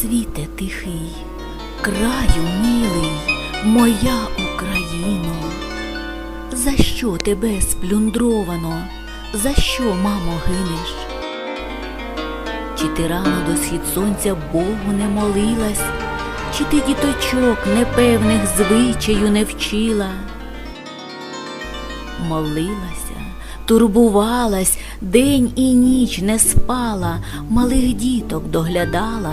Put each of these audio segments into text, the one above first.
світе тихий, краю милий, моя Україно, за що тебе сплюндровано, за що, мамо, гинеш? Чи ти рано до схід сонця Богу не молилась, чи ти діточок непевних звичаю не вчила? Молилася, турбувалась, день і ніч не спала, малих діток доглядала,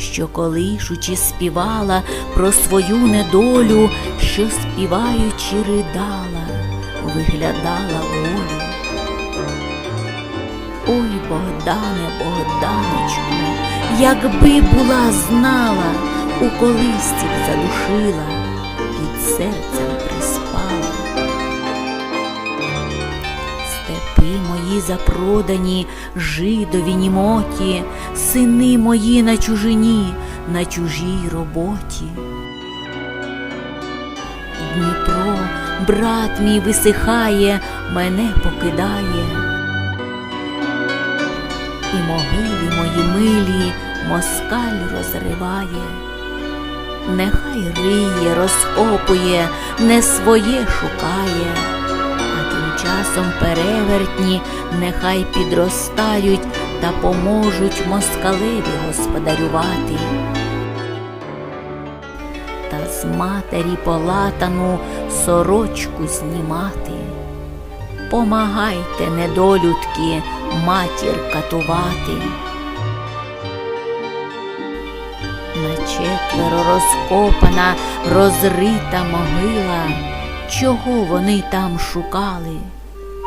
що колишучи співала про свою недолю, що співаючи ридала, виглядала волю. Ой, Богдане, Богданочку, якби була знала, у колисці задушила, під серцем запродані, жидові німоті, сини мої на чужині, на чужій роботі. Дніпро, брат мій висихає, мене покидає. І могили мої милі москаль розриває. Нехай риє, розкопує, не своє шукає, часом перевертні нехай підростають та поможуть москалеві господарювати. Та з матері полатану сорочку знімати. Помагайте, недолюдки, матір катувати. На четверо розкопана, розрита могила. Чого вони там шукали?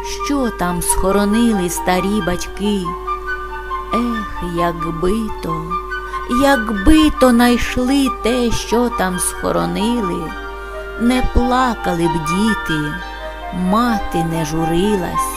Що там схоронили старі батьки? Ех, якби то, якби то найшли те, що там схоронили, не плакали б діти, мати не журилась.